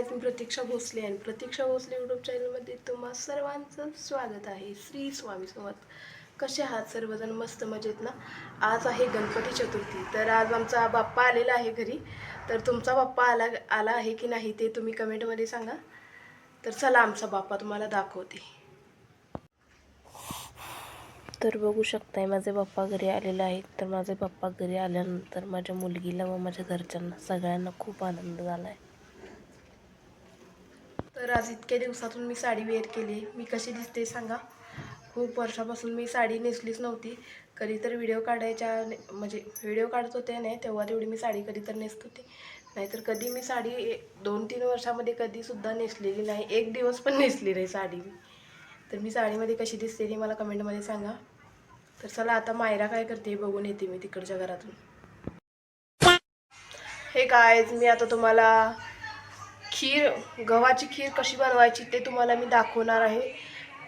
Guys मी प्रतीक्षा भोसले आणि प्रतीक्षा Bhosale YouTube चॅनलमध्ये तुम्हा सर्वांचं स्वागत आहे. श्री स्वामी समर्थ. कसे आहात सर्वजण? मस्त मजेत ना? आज आहे गणपती चतुर्थी. तर आज आमचा बाप्पा आलेला आहे घरी. तर तुमचा बाप्पा आला आला आहे की नाही ते तुम्ही कमेंटमध्ये सांगा. तर चला आमचा बाप्पा तुम्हाला दाखवते. तर बघू शकताय माझे पप्पा घरी आलेले आहेत. तर माझे पप्पा घरी आल्यानंतर माझ्या मुलगीला व माझ्या घरच्यांना सगळ्यांना खूप आनंद झाला आहे तर आज इतक्या दिवसातून मी साडी वेअर केली. मी कशी दिसते सांगा? खूप वर्षापासून मी साडी नेसलीच नव्हती. कधी तर व्हिडिओ काढायच्या म्हणजे व्हिडिओ काढत होते नाही तेव्हा तेवढी मी साडी कधी तर नेसत होती. नाहीतर कधी मी साडी दोन तीन वर्षामध्ये कधीसुद्धा नेसलेली नाही. एक दिवस पण नेसली नाही साडी मी. तर मी साडीमध्ये कशी दिसते ती मला कमेंटमध्ये सांगा. तर चला आता मायरा काय करते बघून येते मी तिकडच्या घरातून. हे काय मी आता तुम्हाला खीर गव्हाची खीर कशी बनवायची ते तुम्हाला मी दाखवणार आहे.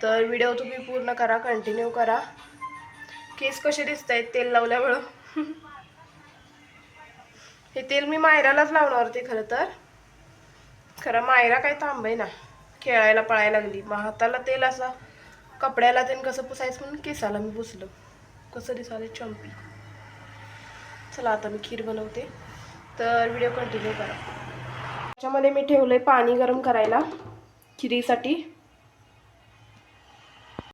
तर व्हिडिओ तुम्ही पूर्ण करा कंटिन्यू करा. केस कसे दिसत आहेत तेल लावल्यामुळं? हे तेल मी मायरालाच लावणार होते खरं तर. खरं मायरा काय थांबे ना खेळायला पळायला लागली. मग हाताला तेल असा कपड्याला तेन कसं पुसायचं म्हणून केसाला मी पुसलं. कसं दिसायला चंपी. चला आता मी खीर बनवते. तर व्हिडिओ कंटिन्यू करा. त्याच्यामध्ये मी ठेवलं आहे पाणी गरम करायला खिरीसाठी.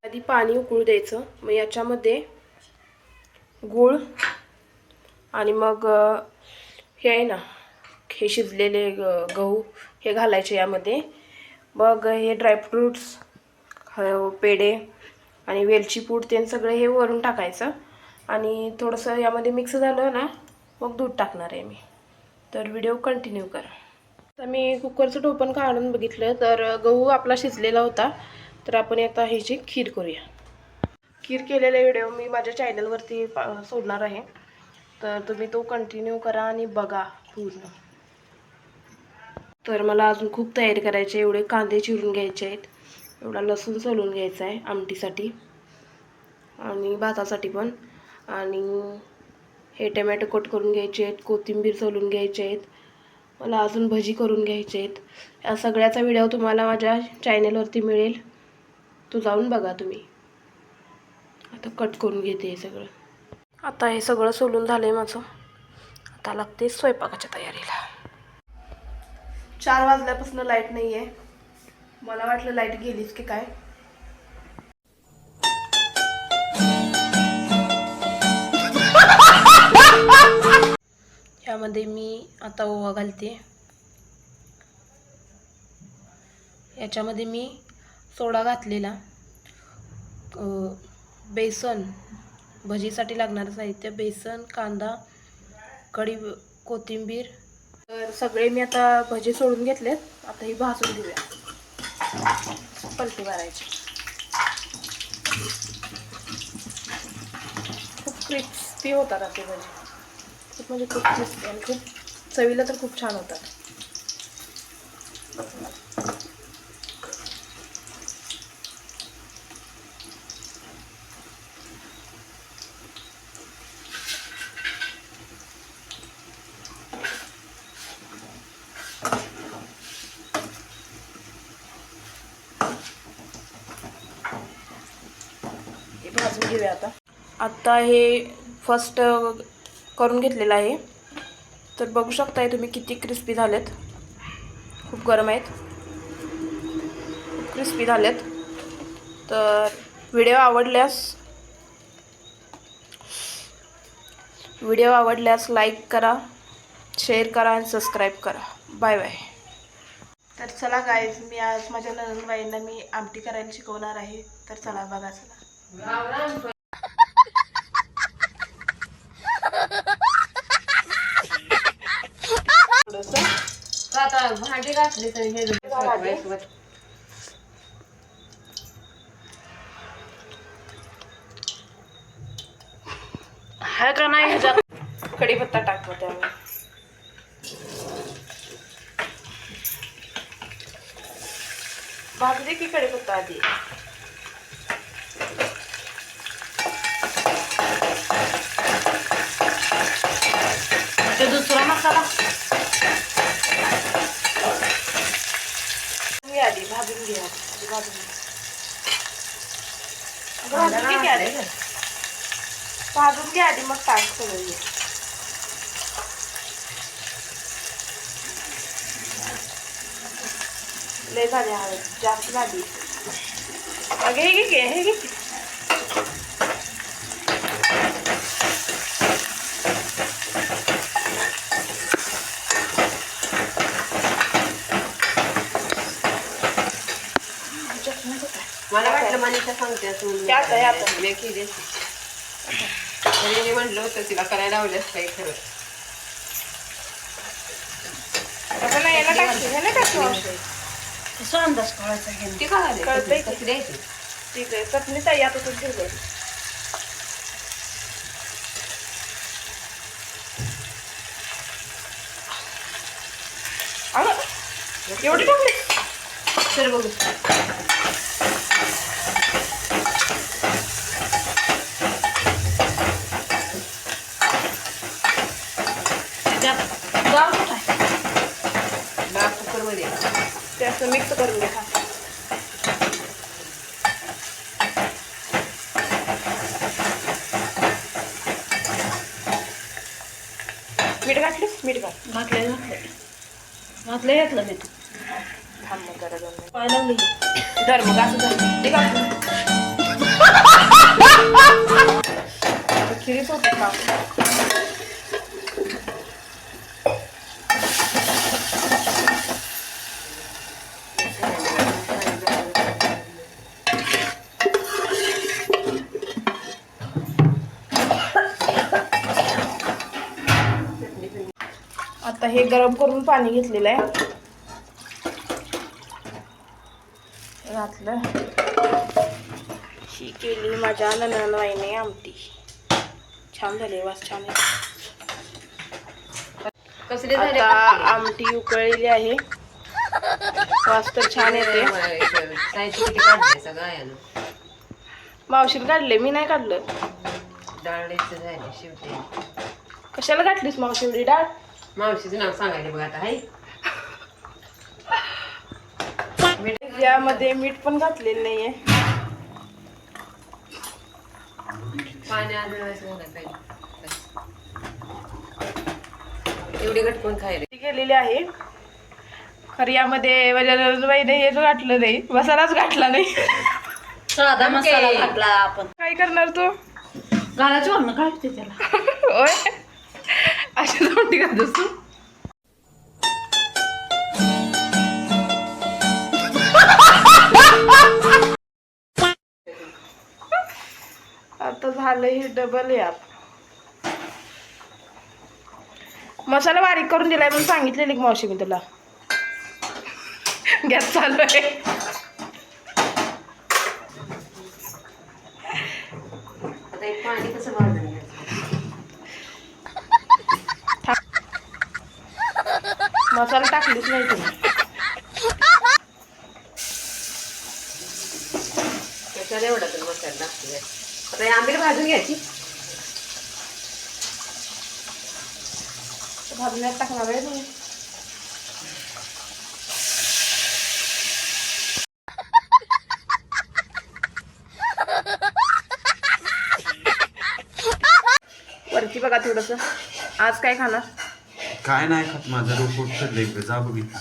आधी पाणी उकळू द्यायचं. मग याच्यामध्ये गूळ आणि मग हे आहे ना हे शिजलेले ग- गहू हे घालायचे यामध्ये. मग हे ड्रायफ्रूट्स पेढे आणि वेलची पूड ते सगळं हे वरून टाकायचं. आणि थोडंसं यामध्ये मिक्स झालं ना मग दूध टाकणार आहे मी. तर व्हिडिओ कंटिन्यू करा. तर मी कुकरचं टोपण काढून बघितलं तर गहू आपला शिजलेला होता. तर आपण आता ह्याची खीर करूया. खीर केलेला व्हिडिओ मी माझ्या चॅनलवरती सोडणार आहे. तर तुम्ही तो कंटिन्यू करा आणि बघा पूर्ण. तर मला अजून खूप तयारी करायची आहे. एवढे कांदे चिरून घ्यायचे आहेत. एवढा लसूण सोलून घ्यायचा आहे आमटीसाठी. आणि भातासाठी पण. आणि हे टमॅटो कट करून घ्यायचे आहेत. कोथिंबीर सोलून घ्यायचे आहेत. मला अजून भजी करून घ्यायचे आहेत या सगळ्याचा व्हिडिओ तुम्हाला माझ्या चॅनेलवरती मिळेल. तो जाऊन बघा तुम्ही. आता कट करून घेते हे सगळं. आता हे सगळं सोलून झालं आहे माझं. आता लागते स्वयंपाकाच्या तयारीला. चार वाजल्यापासून लाइट नाही आहे मला वाटलं लाइट गेलीच की काय. ह्यामध्ये मी आता ओवा घालते. याच्यामध्ये मी सोडा घातलेला. बेसन भजीसाठी लागणारं साहित्य बेसन कांदा कढी कोथिंबीर. तर सगळे मी आता भजी सोडून घेतलेत. आता ही भाजून घेऊया. पलटी मारायची. खूप क्रिस्पी होतात असे भजी. खूप म्हणजे खूप क्रिस्पी आणि खूप चवीला तर खूप छान होतात. भाजून घेऊया आता. आता हे फर्स्ट करून घेतलेलं आहे. तर बघू शकताय तुम्ही किती क्रिस्पी झालेत. खूप गरम आहेत. खूप क्रिस्पी झालेत. तर व्हिडिओ आवडल्यास व्हिडिओ आवडल्यास लाईक करा शेअर करा आणि सबस्क्राईब करा. बाय बाय तर चला गाईज मी आज माझ्या नंदबाईंना मी आमटी करायला शिकवणार आहे. तर चला बघा चला. आता भांडी घासली तरी हे? आहे का नाही कढीपत्ता टाकतो त्यामुळे भाजली की कढीपत्ता आधी? ते दुसरा मसाला आधी भाजून घे आधी आधी भाजून घे. अगं, भाजून घे की आधी. मग टाक सगळं हे. लय झाली हळद जास्त झाली अगे हे घे हे घे मला वाटलं मनीषा सांगते असं यात दे तरी मी म्हटलं होतं तिला करायला लावलंच काही खरं आता नाही याला टाकते ह्याला टाकते. मावशी. अंदाज कळायचा घे ती का झाली कळतंय की. कशी द्यायची? ठीक आहे चटणी ताई आता तू एवढी टाकली? सर बघू त्याच्यात डाळ कुठं आहे डाळ कुकरमध्ये ते असं मिक्स करून घ्या. मीठ घातलीस मीठ घाल. घातले घातले घातले घेतलं मी. तू थांब मग जरा दोन मिनिट. पाय लागली धर मग असं धर. ते घाल. खिरीच होते का? हे गरम करून पाणी घेतलेलं आहे. घातलं. ही केली माझ्या ननवाईने आमटी. छान झाली वास छान आहे. कसले झाले आता आमटी? उकळलेली आहे. वास तर छान येते. मावशीने काढले मी नाही काढलं. शेवटी. कशाला घातलीस मावशी एवढी डाळ? मावशीचं नाव सांगायचं बघ आता हाय. यामध्ये मीठ पण घातलेलं नाहीये. पाणी पाहिजे एवढी घटकून खायला. ती केलेली आहे. खरं यामध्ये माझ्या ननंदबाईने हेच घातलं नाही. मसालाच घातला नाही. साधा मसाला. घातला आपण. काय करणार तू? घालायची वरण काढते त्याला. होय. अशी आमटी घालतोस तू? आता झालं हे डबल यात मसाला बारीक करून दिलाय म्हणून सांगितलेली मावशी मी तुला? गॅस चालू आहे. पाणी कसं भाजून घ्यायचं मसाला टाकलीच नाही तुम्ही. त्याच्यात एवढा तर मसाला लागतो आता आंबील भाजून घ्यायची. भाजण्यात टाकणार आहे तुम्ही. वरती बघा थोडस. आज काय खाणार? काय नाही खात माझं डोकं इकडे. जा बघितलं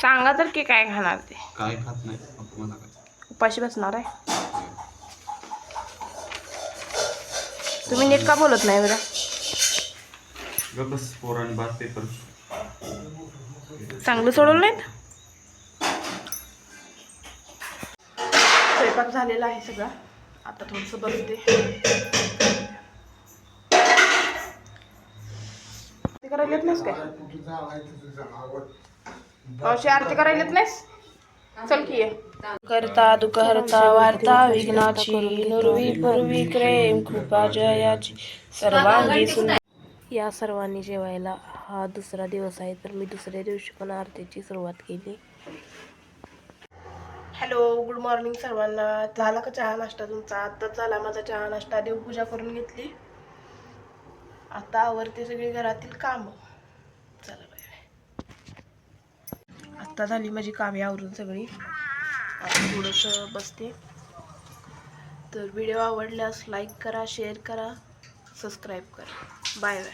सांगा तर की काय खाणार ते. काय खात नाही नको मला काय उपाशी बसणार आहे? तुम्ही नीट का बोलत नाही बरं? बस पोराने बात पेपर. चांगलं सोडवलं नाहीत? स्वयंपाक झालेला आहे सगळा. आता थोडस बसते करायला येत नाहीस काय? मावशी आरती करायला येत नाहीस? चल की ये. करता दुखहर्ता वार्ता विघ्नाची नुरवी पूर्वी प्रेम कृपा जयाची सर्वांगी सुंदर. या सर्वांनी जेवायला. हा दुसरा दिवस आहे तर मी दुसऱ्या दिवशी पण आरतीची सुरुवात केली. हॅलो गुड मॉर्निंग सर्वांना. झाला का चहा नाश्ता तुमचा? आत्ताच झाला माझा चहा नाश्ता. देवपूजा करून घेतली. आता आवरते सगळी घरातील कामं. चला बाय आता झाली माझी कामे आवरून सगळी. आता थोडंसं बसते. तर व्हिडिओ आवडल्यास लाईक करा शेअर करा सबस्क्राईब करा. Bye bye.